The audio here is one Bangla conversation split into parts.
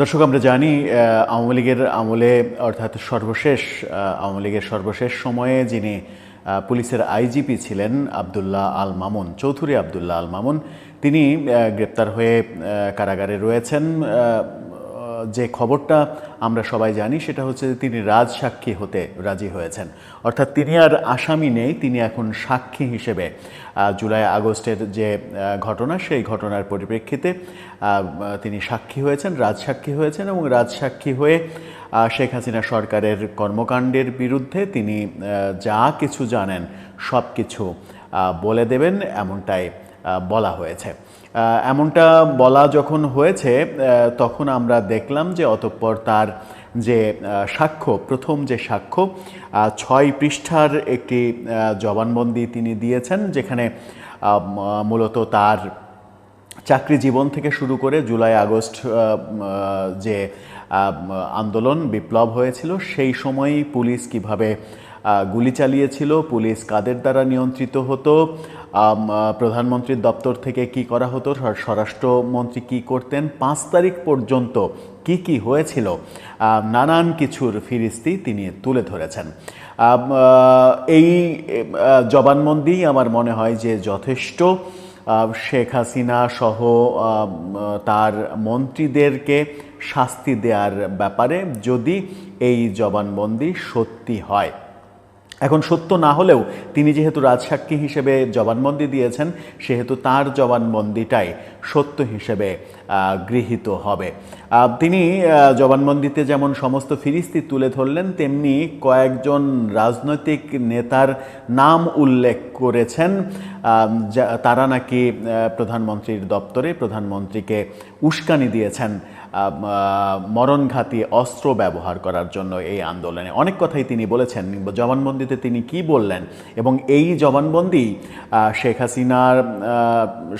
দর্শক, আমরা জানি আওয়ামী লীগের আমলে, অর্থাৎ সর্বশেষ আওয়ামী লীগের সর্বশেষ সময়ে যিনি পুলিশের আইজিপি ছিলেন, আবদুল্লাহ আল মামুন, চৌধুরী আবদুল্লাহ আল মামুন, তিনি গ্রেপ্তার হয়ে কারাগারে রয়েছেন। যে খবরটা আমরা সবাই জানি, সেটা হচ্ছে যে তিনি রাজসাক্ষী হতে রাজি হয়েছেন। অর্থাৎ তিনি আর আসামি নেই, তিনি এখন সাক্ষী হিসেবে। জুলাই আগস্টের যে ঘটনা, সেই ঘটনার পরিপ্রেক্ষিতে তিনি সাক্ষী হয়েছেন, রাজসাক্ষী হয়েছেন এবং রাজসাক্ষী হয়ে শেখ হাসিনা সরকারের কর্মকাণ্ডের বিরুদ্ধে তিনি যা কিছু জানেন সব কিছু বলে দেবেন, এমনটাই বলা হয়েছে। এমনটা বলা যখন হয়েছে তখন আমরা দেখলাম যে অতঃপর তার যে সাক্ষ্য, প্রথম যে সাক্ষ্য ছয় পৃষ্ঠার একটি জবানবন্দি তিনি দিয়েছেন, যেখানে মূলত তার চাকরি জীবন থেকে শুরু করে জুলাই আগস্ট যে আন্দোলন বিপ্লব হয়েছিল, সেই সময়ই পুলিশ কীভাবে গুলি চালিয়েছিল, পুলিশ কাদের দ্বারা নিয়ন্ত্রিত হতো প্রধানমন্ত্রীর দপ্তর থেকে কি করা হতো স্বরাষ্ট্রমন্ত্রী কি করতেন, পাঁচ তারিখ পর্যন্ত কি কি হয়েছিল নানান কিছুর ফিরিস্তি তিনি তুলে ধরেছেন। এই জবানবন্দি আমার মনে হয় যে যথেষ্ট। শেখ হাসিনা সহ তার মন্ত্রীদেরকে শাস্তি দেওয়ার ব্যাপারে যদি এই জবানবন্দি সত্যি হয়। এখন সত্য না হলেও তিনি যেহেতু রাজসাক্ষী হিসেবে জবানবন্দি দিয়েছেন, সেহেতু তার জবানবন্দিটাই সত্য হিসেবে গৃহীত হবে। তিনি জবানবন্দিতে যেমন সমস্ত ফিরিস্তি তুলে ধরলেন, তেমনি কয়েকজন রাজনৈতিক নেতার নাম উল্লেখ করেছেন। তারা নাকি প্রধানমন্ত্রীর দপ্তরে প্রধানমন্ত্রীকে উস্কানি দিয়েছেন। মরণঘাতী অস্ত্র ব্যবহার করার জন্য এই আন্দোলনে। অনেক কথাই তিনি বলেছেন, জবানবন্দিতে তিনি কি বললেন? এবং এই জবানবন্দি শেখ হাসিনার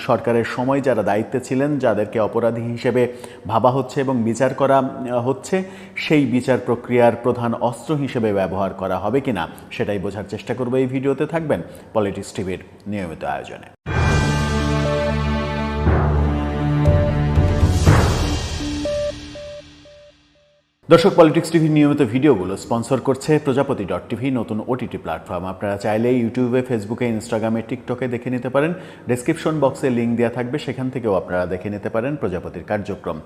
সরকারের সময় যারা দায়িত্বে ছিলেন, যাদেরকে অপরাধী হিসেবে ভাবা হচ্ছে এবং বিচার করা হচ্ছে, সেই বিচার প্রক্রিয়ার প্রধান অস্ত্র হিসেবে ব্যবহার করা হবে কিনা, সেটাই বোঝার চেষ্টা করব এই ভিডিওতে। থাকবেন পলিটিক্স টিভির নিয়মিত আয়োজনে। দর্শক পলিটিক্স টিভির নিয়মিত ভিডিওগুলো স্পন্সর করছে প্রজাপতি ডট টিভি নতুন ওটিটি প্ল্যাটফর্ম আপনারা চাইলে ইউটিউবে ফেসবুকে ইনস্টাগ্রামে টিকটকে দেখে নিতে পারেন। ডেসক্রিপশন বক্সে লিঙ্ক দেওয়া থাকবে, সেখান থেকেও আপনারা দেখে নিতে পারেন প্রজাপতির কার্যক্রম।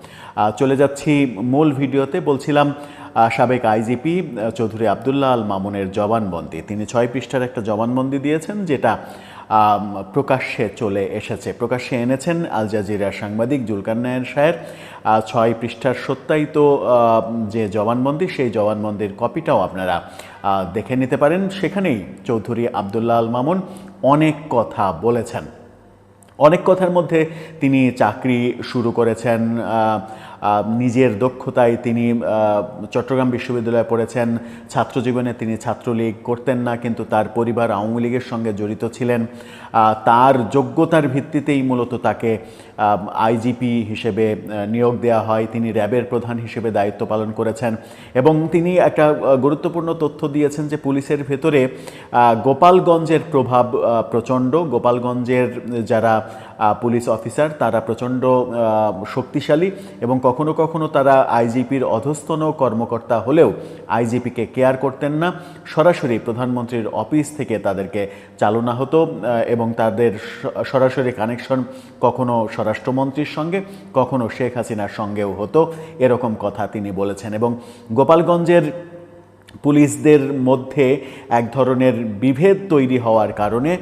চলে যাচ্ছি মূল ভিডিওতে। বলছিলাম সাবেক আইজিপি চৌধুরী আবদুল্লাহ আল মামুনের জবানবন্দি। তিনি ছয় পৃষ্ঠার একটা জবানবন্দি দিয়েছেন, যেটা প্রকাশ্যে চলে এসেছে। প্রকাশ্যে এনেছেন আল জাজিরার সাংবাদিক জুলকান্নায়ের সাহের আহ, ছয় পৃষ্ঠার সত্যায়িত যে জবানবন্দি সেই জবানবন্দির কপিটাও আপনারা দেখে নিতে পারেন। সেখানেই চৌধুরী আবদুল্লাহ আল মামুন অনেক কথা বলেছেন। অনেক কথার মধ্যে তিনি চাকরি শুরু করেছেন। নিজের দক্ষতায় তিনি চট্টগ্রাম বিশ্ববিদ্যালয়ে পড়েছেন। ছাত্রজীবনে তিনি ছাত্রলীগ করতেন না, কিন্তু তার পরিবার আওয়ামী লীগের সঙ্গে জড়িত ছিলেন। তার যোগ্যতার ভিত্তিতেই মূলত তাকে আইজিপি হিসেবে নিয়োগ দেওয়া হয়, তিনি র্যাবের প্রধান হিসেবে দায়িত্ব পালন করেছেন এবং তিনি একটা গুরুত্বপূর্ণ তথ্য দিয়েছেন যে পুলিশের ভেতরে গোপালগঞ্জের প্রভাব প্রচণ্ড। গোপালগঞ্জের যারা পুলিশ অফিসার, তারা প্রচণ্ড শক্তিশালী এবং কখনো কখনো তারা আইজিপির অধস্তন কর্মকর্তা হলেও আইজিপিকে কেয়ার করতেন না। সরাসরি প্রধানমন্ত্রীর অফিস থেকে তাদেরকে চালনা হতো এবং তাদের সরাসরি কানেকশন কখনো স্বরাষ্ট্রমন্ত্রীর সঙ্গে, কখনো শেখ হাসিনার সঙ্গেও হতো এরকম কথা তিনি বলেছেন। এবং গোপালগঞ্জের পুলিশদের মধ্যে এক ধরনের বিভেদ তৈরি হওয়ার কারণে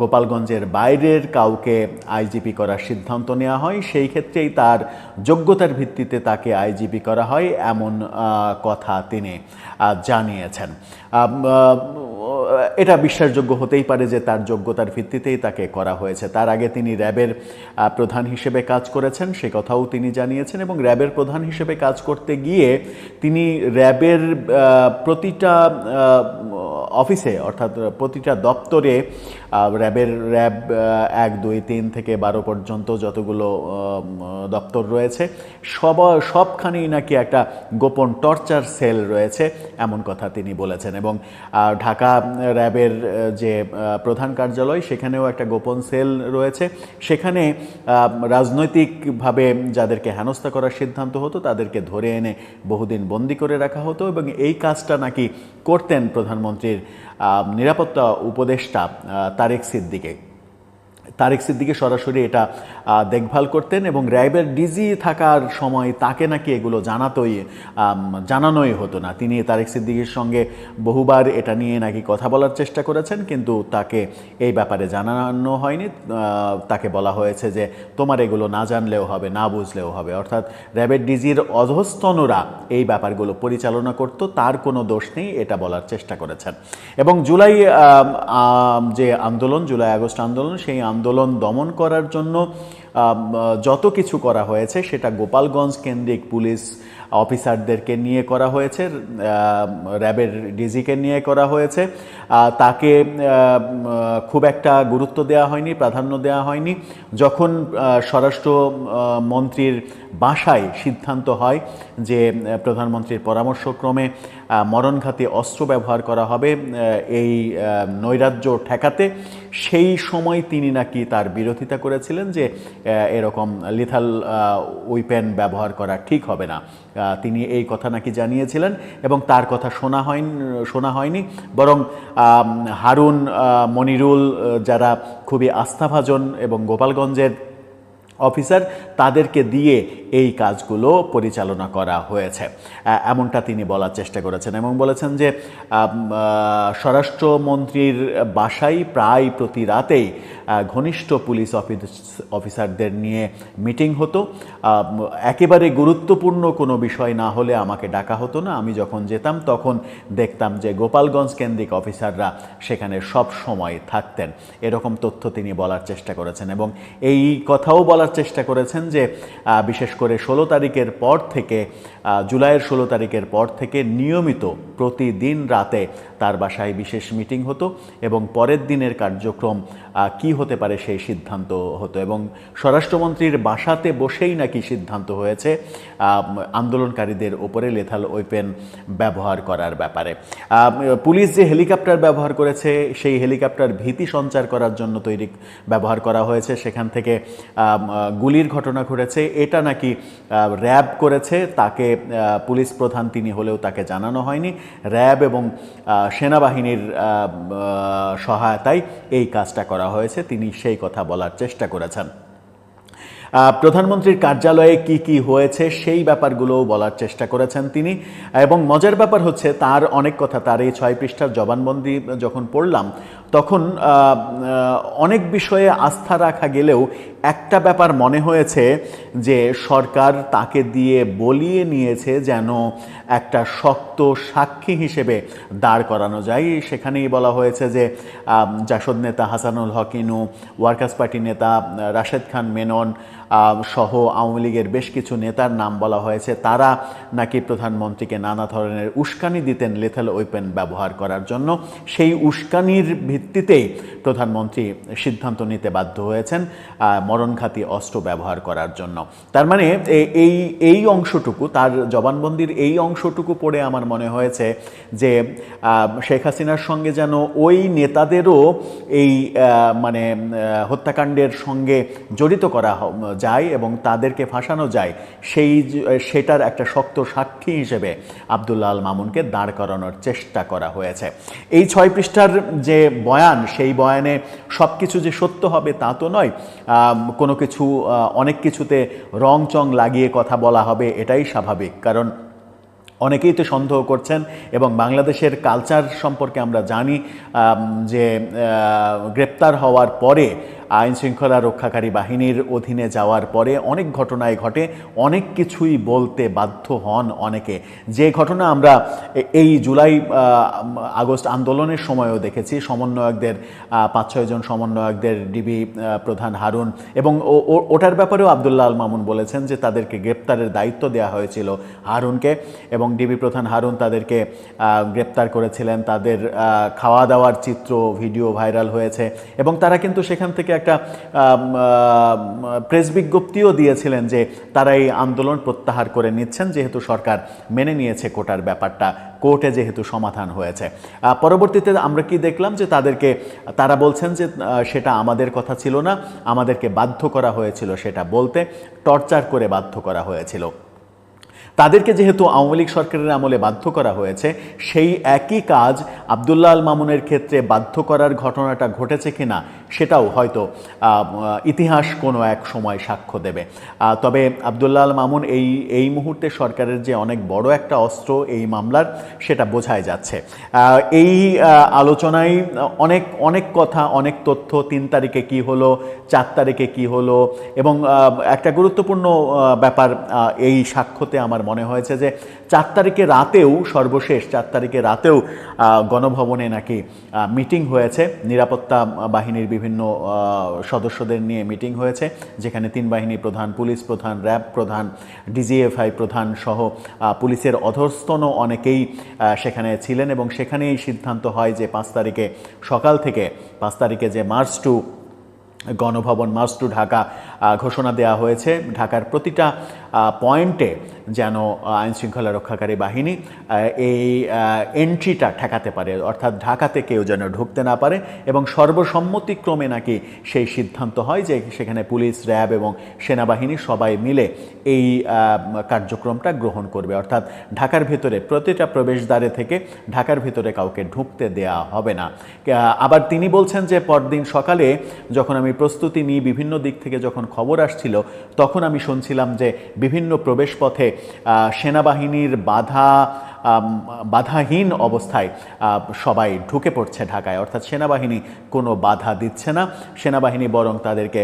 গোপালগঞ্জের বাইরের কাউকে আইজিপি করার সিদ্ধান্ত নেওয়া হয়, সেই ক্ষেত্রেই তার যোগ্যতার ভিত্তিতে তাকে আইজিপি করা হয়, এমন কথা তিনি জানিয়েছেন। এটা বিশ্বাসযোগ্য হতেই পারে যে তার যোগ্যতার ভিত্তিতেই তাকে করা হয়েছে। তার আগে তিনি র্যাবের প্রধান হিসেবে কাজ করেছেন, সে কথাও তিনি জানিয়েছেন এবং র্যাবের প্রধান হিসেবে কাজ করতে গিয়ে তিনি র্যাবের প্রতিটা অফিসে অর্থাৎ প্রতিটা দপ্তরে র্যাবের র্যাব এক, দুই, তিন থেকে বারো পর্যন্ত যতগুলো দপ্তর রয়েছে, সব, সবখানেই নাকি একটা গোপন টর্চার সেল রয়েছে, এমন কথা তিনি বলেছেন এবং ঢাকা র্যাবের যে প্রধান কার্যালয়, সেখানেও একটা গোপন সেল রয়েছে। সেখানে রাজনৈতিকভাবে যাদেরকে হেনস্থা করার সিদ্ধান্ত হতো, তাদেরকে ধরে এনে বহুদিন বন্দি করে রাখা হতো এবং এই কাজটা নাকি করতেন প্রধানমন্ত্রীর নিরাপত্তা উপদেষ্টা তারেক সিদ্দিকে। তারেক সিদ্দিকে সরাসরি এটা দেখভাল করতেন এবং র্যাবের ডিজি থাকার সময় তাকে নাকি এগুলো জানাতোই জানানোই হতো না। তিনি তারেক সিদ্দিকির সঙ্গে বহুবার এটা নিয়ে নাকি কথা বলার চেষ্টা করেছেন, কিন্তু তাকে এই ব্যাপারে জানানো হয়নি। তাকে বলা হয়েছে যে, তোমার এগুলো না জানলেও হবে, না বুঝলেও হবে। অর্থাৎ র্যাবের ডিজির অধস্তনরা এই ব্যাপারগুলো পরিচালনা করত, তার কোনো দোষ নেই, এটা বলার চেষ্টা করেছেন। এবং জুলাই যে আন্দোলন, জুলাই আগস্ট আন্দোলন, সেই আন্দোলন দমন করার জন্য যত কিছু করা হয়েছে সেটা গোপালগঞ্জ কেন্দ্রিক পুলিশ অফিসারদেরকে নিয়ে করা হয়েছে র্যাবের ডিজিকে নিয়ে করা হয়েছে। তাকে খুব একটা গুরুত্ব দেওয়া হয়নি, প্রাধান্য দেওয়া হয়নি। যখন স্বরাষ্ট্র মন্ত্রীর বাসায় সিদ্ধান্ত হয় যে প্রধানমন্ত্রীর পরামর্শক্রমে মরণঘাতী অস্ত্র ব্যবহার করা হবে এই নৈরাজ্য ঠেকাতে, সেই সময় তিনি নাকি তার বিরোধিতা করেছিলেন যে এরকম লিথাল উইপেন ব্যবহার করা ঠিক হবে না। তিনি এই কথা নাকি জানিয়েছিলেন এবং তার কথা শোনা হয় শোনা হয়নি। বরং হারুন মনিরুল যারা খুবই আস্থাভাজন এবং গোপালগঞ্জের অফিসার তাদেরকে দিয়ে এই কাজগুলো পরিচালনা করা হয়েছে। এমনটা তিনি বলার চেষ্টা করেছেন এবং বলেছেন যে স্বরাষ্ট্রমন্ত্রীর বাসায় প্রায় প্রতি রাতেই ঘনিষ্ঠ পুলিশ অফিস, অফিসারদের নিয়ে মিটিং হতো। একেবারে গুরুত্বপূর্ণ কোনো বিষয় না হলে আমাকে ডাকা হতো না। আমি যখন যেতাম তখন দেখতাম যে, গোপালগঞ্জ কেন্দ্রিক অফিসাররা সেখানে সব সময় থাকতেন। এরকম তথ্য তিনি বলার চেষ্টা করেছেন এবং এই কথাও বলার চেষ্টা করেছেন যে বিশেষ করে ষোলো তারিখের পর থেকে জুলাইয়ের ষোলো তারিখের পর থেকে নিয়মিত প্রতিদিন রাতে তার বাসায় বিশেষ মিটিং হতো এবং পরের দিনের কার্যক্রম কি হতে পারে সেই সিদ্ধান্ত হতো। এবং স্বরাষ্ট্রমন্ত্রীর বাসাতে বসেই নাকি সিদ্ধান্ত হয়েছে আন্দোলনকারীদের ওপরে লেথাল ওয়েপেন ব্যবহার করার ব্যাপারে। পুলিশ যে হেলিকপ্টার ব্যবহার করেছে, সেই হেলিকপ্টার ভীতি সঞ্চার করার জন্য তৈরি ব্যবহার করা হয়েছে। সেখান থেকে গুলির ঘটনা ঘটেছে। এটা নাকি র্যাব করেছে, তাকে পুলিশ প্রধান তিনি হলেও তাকে জানানো হয়নি। র্যাব এবং সেনাবাহিনীর সহায়তায় এই কাজটা করা হয়েছে। তিনি সেই কথা বলার চেষ্টা করেছেন। প্রধানমন্ত্রীর কার্যালয়ে কি কি হয়েছে সেই ব্যাপারগুলোও বলার চেষ্টা করেছেন তিনি। এবং মজার ব্যাপার হচ্ছে, তার অনেক কথা, তার এই ছয় পৃষ্ঠার জবানবন্দি যখন পড়লাম, তখন অনেক বিষয়ে আস্থা রাখা গেলেও একটা ব্যাপার মনে হয়েছে যে সরকার তাকে দিয়ে বলিয়ে নিয়েছে যেন একটা শক্ত সাক্ষী হিসেবে দাঁড় করানো যায়। সেখানেই বলা হয়েছে যে জাসদ নেতা, হাসানুল হকিনু ওয়ার্কার্স পার্টি নেতা রাশেদ খান, মেনন সহ আওয়ামী লীগের বেশ কিছু নেতার নাম বলা হয়েছে। তারা নাকি প্রধানমন্ত্রীকে নানা ধরনের উস্কানি দিতেন লেথাল ওয়েপেন ব্যবহার করার জন্য। সেই উস্কানির ভিত্তিতেই প্রধানমন্ত্রী সিদ্ধান্ত নিতে বাধ্য হয়েছেন মরণঘাতী অস্ত্র ব্যবহার করার জন্য। তার মানে এই এই অংশটুকু, তার জবানবন্দির এই অংশটুকু পড়ে আমার মনে হয়েছে যে শেখ হাসিনার সঙ্গে যেন ওই নেতাদেরও এই মানে হত্যাকাণ্ডের সঙ্গে জড়িত করা যায় এবং তাদেরকে ফাঁসানো যায়, সেই সেটার একটা শক্ত সাক্ষী হিসেবে আবদুল্লাহ আল মামুনকে দাঁড় করানোর চেষ্টা করা হয়েছে। এই ছয় পৃষ্ঠার যে বয়ান, সেই বয়ানে সব কিছু যে সত্য হবে তা তো নয় কোনো কিছু অনেক কিছুতে রং চং লাগিয়ে কথা বলা হবে এটাই স্বাভাবিক। কারণ অনেকেই তো সন্দেহ করছেন এবং বাংলাদেশের কালচার সম্পর্কে আমরা জানি যে গ্রেপ্তার হওয়ার পরে আইন শৃঙ্খলা রক্ষাকারী বাহিনীর অধীনে যাওয়ার পরে অনেক ঘটনায় ঘটে, অনেক কিছুই বলতে বাধ্য হন অনেকে। যে ঘটনা আমরা এই জুলাই আগস্ট আন্দোলনের সময়ও দেখেছি। সমন্বয়কদের পাঁচ ছয়জন সমন্বয়কদের ডিবি প্রধান হারুন এবং ওটার ব্যাপারেও আবদুল্লাহ আল মামুন বলেছেন যে তাদেরকে গ্রেপ্তারের দায়িত্ব দেওয়া হয়েছিল হারুনকে এবং ডিবি প্রধান হারুন তাদেরকে গ্রেপ্তার করেছিলেন। তাদের খাওয়া দাওয়ার চিত্র, ভিডিও ভাইরাল হয়েছে এবং তারা কিন্তু সেখান থেকে একটা প্রেস বিজ্ঞপ্তিও দিয়েছিলেন যে তারা এই আন্দোলন প্রত্যাহার করে নিচ্ছেন, যেহেতু সরকার মেনে নিয়েছে কোটার ব্যাপারটা, কোর্টে যেহেতু সমাধান হয়েছে। পরবর্তীতে আমরা কি দেখলাম যে তাদেরকে, তারা বলছেন যে সেটা আমাদের কথা ছিল না, আমাদেরকে বাধ্য করা হয়েছিল সেটা বলতে, টর্চার করে বাধ্য করা হয়েছিল। তাদেরকে যেহেতু আওয়ামী লীগ সরকারের আমলে বাধ্য করা হয়েছে, সেই একই কাজ আবদুল্লাহ আল মামুনের ক্ষেত্রে বাধ্য করার ঘটনাটা ঘটেছে কিনা সেটাও হয়তো ইতিহাস কোনো এক সময় সাক্ষ্য দেবে। তবে আবদুল্লাহ আল মামুন এই এই মুহূর্তে সরকারের যে অনেক বড় একটা অস্ত্র এই মামলার, সেটা বোঝাই যাচ্ছে। এই আলোচনায় অনেক অনেক কথা, অনেক তথ্য, তিন তারিখে কি হলো, চার তারিখে কি হলো, এবং একটা গুরুত্বপূর্ণ ব্যাপার এই সাক্ষ্যতে আমার মনে হয়েছে যে চার তারিখে রাতেও, সর্বশেষ চার তারিখে রাতেও গণভবনে নাকি মিটিং হয়েছে। নিরাপত্তা বাহিনীর বিভিন্ন সদস্যদের নিয়ে মিটিং হয়েছে, যেখানে তিন বাহিনী প্রধান, পুলিশ প্রধান, র্যাব প্রধান, ডিজিএফআই প্রধান সহ পুলিশের অধস্তন অনেকেই সেখানে ছিলেন এবং সেখানেই সিদ্ধান্ত হয় যে পাঁচ তারিখে সকাল থেকে, পাঁচ তারিখে যে March to Ganabhaban, March to Dhaka ঘোষণা দেওয়া হয়েছে। ঢাকার প্রতিটা পয়েন্টে যেন আইন শৃঙ্খলা রক্ষাকারী বাহিনী এই এন্ট্রিটা ঠেকাতে পারে, অর্থাৎ ঢাকাতে কেউ যেন ঢুকতে না পারে এবং সর্বসম্মতিক্রমে নাকি সেই সিদ্ধান্ত হয় যে সেখানে পুলিশ, র্যাব এবং সেনাবাহিনী সবাই মিলে এই কার্যক্রমটা গ্রহণ করবে। অর্থাৎ ঢাকার ভেতরে প্রতিটা প্রবেশদ্বারে থেকে ঢাকার ভেতরে কাউকে ঢুকতে দেয়া হবে না। আবার তিনি বলছেন যে পরদিন সকালে যখন আমি প্রস্তুতি নিই বিভিন্ন দিক থেকে যখন খবর আসছিল, তখন আমি শুনছিলাম যে বিভিন্ন প্রবেশপথে সেনাবাহিনীর বাধা বাধাহীন অবস্থায় সবাই ঢুকে পড়ছে ঢাকায়। অর্থাৎ সেনাবাহিনী কোনো বাধা দিচ্ছে না। সেনাবাহিনী বরং তাদেরকে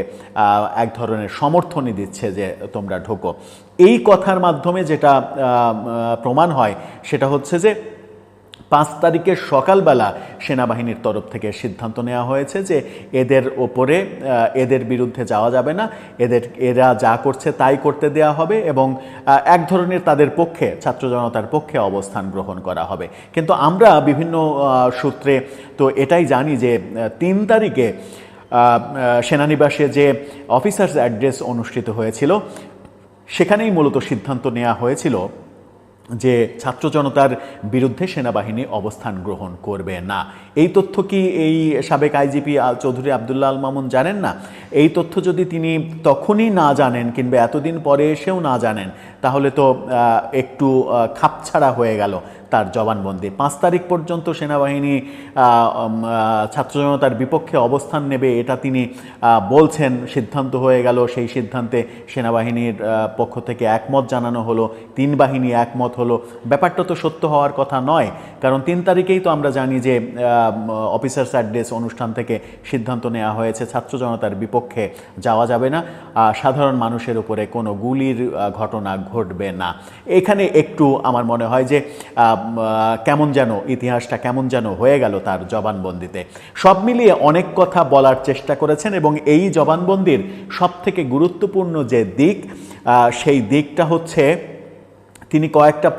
এক ধরনের সমর্থনই দিচ্ছে যে তোমরা ঢোকো। এই কথার মাধ্যমে যেটা প্রমাণ হয়, সেটা হচ্ছে যে পাঁচ তারিখের সকালবেলা সেনাবাহিনীর তরফ থেকে সিদ্ধান্ত নেওয়া হয়েছে যে এদের ওপরে এদের বিরুদ্ধে যাওয়া যাবে না। এদের, এরা যা করছে তাই করতে দেওয়া হবে এবং এক ধরনের তাদের পক্ষে, ছাত্র জনতার পক্ষে অবস্থান গ্রহণ করা হবে। কিন্তু আমরা বিভিন্ন সূত্রে তো এটাই জানি যে তিন তারিখে সেনানিবাসে যে অফিসার্স অ্যাড্রেস অনুষ্ঠিত হয়েছিল, সেখানেই মূলত সিদ্ধান্ত নেওয়া হয়েছিল যে ছাত্র জনতার বিরুদ্ধে সেনাবাহিনী অবস্থান গ্রহণ করবে না। এই তথ্য কি এই সাবেক আইজিপি চৌধুরী আবদুল্লাহ আল মামুন জানেন না? এই তথ্য যদি তিনি তখনই না জানেন কিংবা এতদিন পরে এসেও না জানেন, তাহলে তো একটু খাপছাড়া হয়ে গেল। তার জবানবন্দি। পাঁচ তারিখ পর্যন্ত সেনাবাহিনী ছাত্র জনতার বিপক্ষে অবস্থান নেবে এটা তিনি বলছেন। সিদ্ধান্ত হয়ে গেল, সেই সিদ্ধান্তে সেনাবাহিনীর পক্ষ থেকে একমত জানানো হলো, তিন বাহিনী একমত হলো। ব্যাপারটা তো সত্য হওয়ার কথা নয়, কারণ তিন তারিখেই তো আমরা জানি যে অফিসার্স অ্যাড্রেস অনুষ্ঠান থেকে সিদ্ধান্ত নেওয়া হয়েছে, ছাত্র জনতার বিপক্ষে যাওয়া যাবে না। সাধারণ মানুষের উপরে কোনো গুলির ঘটনা ঘটবে না। এখানে একটু আমার মনে হয় যে কেমন যেন, ইতিহাসটা কেমন যেন হয়ে গেল তার জবানবন্দিতে। সব মিলিয়ে অনেক কথা বলার চেষ্টা করেছেন এবং এই জবানবন্দির সব থেকে গুরুত্বপূর্ণ যে দিক সেই দিকটা হচ্ছে তিনি কয়েকটা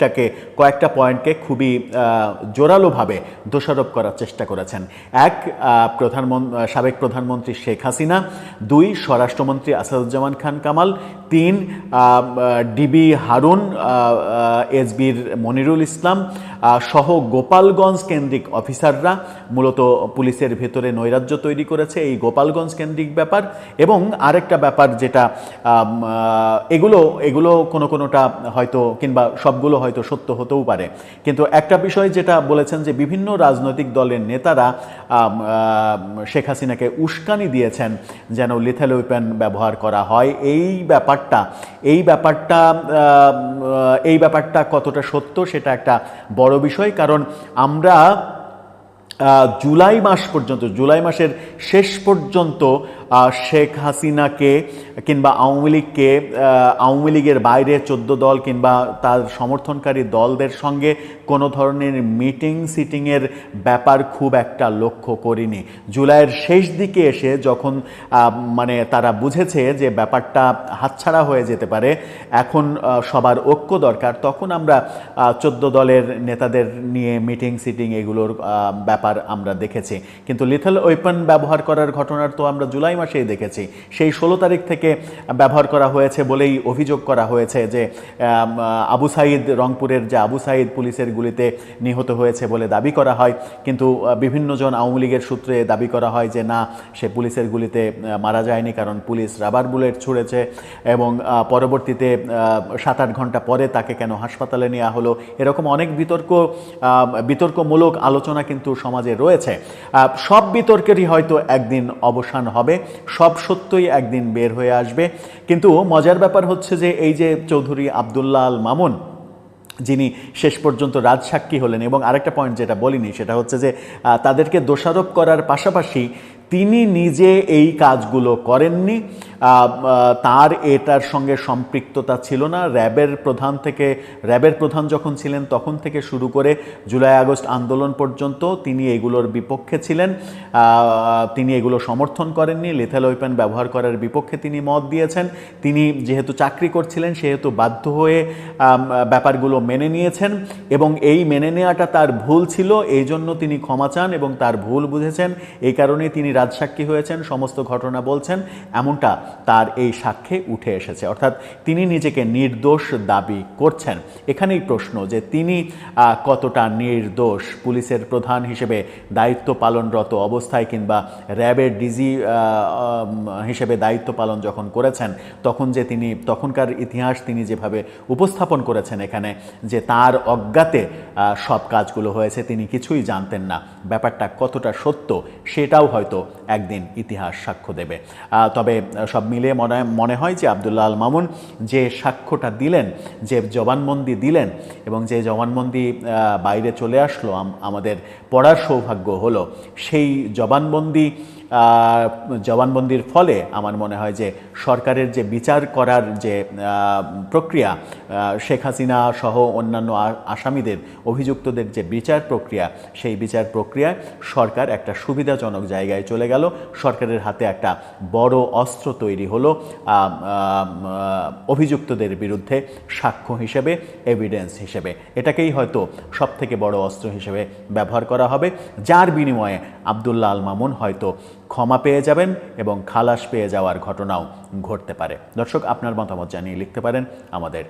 পয়েন্টটাকে কয়েকটা পয়েন্টকে খুবই জোরালোভাবে দোষারোপ করার চেষ্টা করেছেন। এক প্রধানমন্ত্রী সাবেক প্রধানমন্ত্রী শেখ হাসিনা। দুই, স্বরাষ্ট্রমন্ত্রী আসাদুজ্জামান খান কামাল। তিন ডিবি হারুন এসবির মনিরুল ইসলাম সহ গোপালগঞ্জ কেন্দ্রিক অফিসাররা। মূলত পুলিশের ভেতরে নৈরাজ্য তৈরি করেছে এই গোপালগঞ্জ কেন্দ্রিক ব্যাপার। এবং আরেকটা ব্যাপার যেটা এগুলো এগুলো কোনো কোনোটা হয়তো কিংবা সবগুলো হয়তো সত্য হতেও পারে। কিন্তু একটা বিষয় যেটা বলেছেন যে বিভিন্ন রাজনৈতিক দলের নেতারা শেখ হাসিনাকে উস্কানি দিয়েছেন যেন লিথেল ওয়েপেন ব্যবহার করা হয়। এই ব্যাপারটা এই ব্যাপারটা এই ব্যাপারটা কতটা সত্য সেটা একটা বড় বিষয়। কারণ আমরা জুলাই মাস পর্যন্ত, জুলাই মাসের শেষ পর্যন্ত শেখ হাসিনাকে কিংবা আওয়ামী লীগকে আওয়ামী লীগের বাইরে চোদ্দ দল কিংবা তার সমর্থনকারী দলদের সঙ্গে কোনো ধরনের মিটিং, সিটিংয়ের ব্যাপার খুব একটা লক্ষ্য করিনি। জুলাইয়ের শেষ দিকে এসে যখন মানে তারা বুঝেছে যে ব্যাপারটা হাতছাড়া হয়ে যেতে পারে, এখন সবার ঐক্য দরকার, তখন আমরা চোদ্দ দলের নেতাদের নিয়ে মিটিং, সিটিং এগুলোর ব্যাপার আমরা দেখেছি। কিন্তু লিথল ওয়েপন ব্যবহার করার ঘটনার তো আমরা জুলাই মাসেই দেখেছি। সেই ষোলো তারিখ থেকে ব্যবহার করা হয়েছে বলেই অভিযোগ করা হয়েছে যে আবু সাইদ রংপুরের যে আবু সাইদ পুলিশের গুলিতে নিহত হয়েছে বলে দাবি করা হয়। কিন্তু বিভিন্নজন আওয়ামী লীগের সূত্রে দাবি করা হয় যে, না, সে পুলিশের গুলিতে মারা যায়নি কারণ পুলিশ রাবার বুলেট ছুড়েছে এবং পরবর্তীতে সাত আট ঘণ্টা পরে তাকে কেন হাসপাতালে নেওয়া হলো। এরকম অনেক বিতর্ক বিতর্কমূলক আলোচনা কিন্তু সমাজে রয়েছে। সব বিতর্কেরই হয়তো একদিন অবসান হবে। সব সত্যই একদিন বের হয়ে আসবে। কিন্তু মজার ব্যাপার হচ্ছে যে এই যে চৌধুরী আবদুল্লাহ আল মামুন, যিনি শেষ পর্যন্ত রাজসাক্ষী হলেন এবং আরেকটা পয়েন্ট যেটা বলিনি সেটা হচ্ছে যে তাদেরকে দোষারোপ করার পাশাপাশি তিনি নিজে এই কাজগুলো করেননি। তার এটার সঙ্গে সম্পৃক্ততা ছিল না। র্যাবের প্রধান থেকে, র্যাবের প্রধান যখন ছিলেন তখন থেকে শুরু করে জুলাই আগস্ট আন্দোলন পর্যন্ত তিনি এগুলোর বিপক্ষে ছিলেন। তিনি এগুলো সমর্থন করেননি। লেথাল ওয়েপেন ব্যবহার করার বিপক্ষে তিনি মত দিয়েছেন। তিনি যেহেতু চাকরি করছিলেন, সেহেতু বাধ্য হয়ে ব্যাপারগুলো মেনে নিয়েছেন এবং এই মেনে নেওয়াটা তার ভুল ছিল। এই জন্য তিনি ক্ষমা চান এবং তার ভুল বুঝেছেন। এই কারণে তিনি রাজসাক্ষী হয়েছেন। সমস্ত ঘটনা বলছেন। এমনটা তার এই সাক্ষ্যে উঠে এসেছে। অর্থাৎ তিনি নিজেকে নির্দোষ দাবি করছেন। এখানেই প্রশ্ন যে তিনি কতটা নির্দোষ? পুলিশের প্রধান হিসেবে দায়িত্ব পালনরত অবস্থায় কিংবা র্যাবের ডিজি হিসেবে দায়িত্ব পালন যখন করেছেন তখন যে তিনি তখনকার ইতিহাস তিনি যেভাবে উপস্থাপন করেছেন এখানে যে তার অজ্ঞাতে সব কাজগুলো হয়েছে তিনি কিছুই জানতেন না। ব্যাপারটা কতটা সত্য সেটাও হয়তো একদিন ইতিহাস সাক্ষ্য দেবে। তবে আহ, সব মিলিয়ে মনে মনে হয় যে আবদুল্লাহ আল মামুন যে সাক্ষ্যটা দিলেন, যে জবানবন্দি দিলেন এবং যে জবানবন্দি বাইরে চলে আসলো আমাদের পড়ার সৌভাগ্য হলো, সেই জবানবন্দি জবানবন্দির ফলে আমার মনে হয় যে সরকারের যে বিচার করার যে প্রক্রিয়া শেখ হাসিনা সহ অন্যান্য আসামিদের, অভিযুক্তদের যে বিচার প্রক্রিয়া, সেই বিচার প্রক্রিয়ায় সরকার একটা সুবিধাজনক জায়গায় চলে গেল। সরকারের হাতে একটা বড় অস্ত্র তৈরি হলো অভিযুক্তদের বিরুদ্ধে সাক্ষ্য হিসেবে এভিডেন্স হিসেবে। এটাকেই হয়তো সব থেকে বড় অস্ত্র হিসেবে ব্যবহার করা হবে। যার বিনিময়ে আবদুল্লাহ আল মামুন হয়তো ক্ষমা পেয়ে যাবেন এবং খালাস পেয়ে যাওয়ার ঘটনাও ঘটতে পারে। দর্শক, আপনার মতামত জানিয়ে লিখতে পারেন আমাদের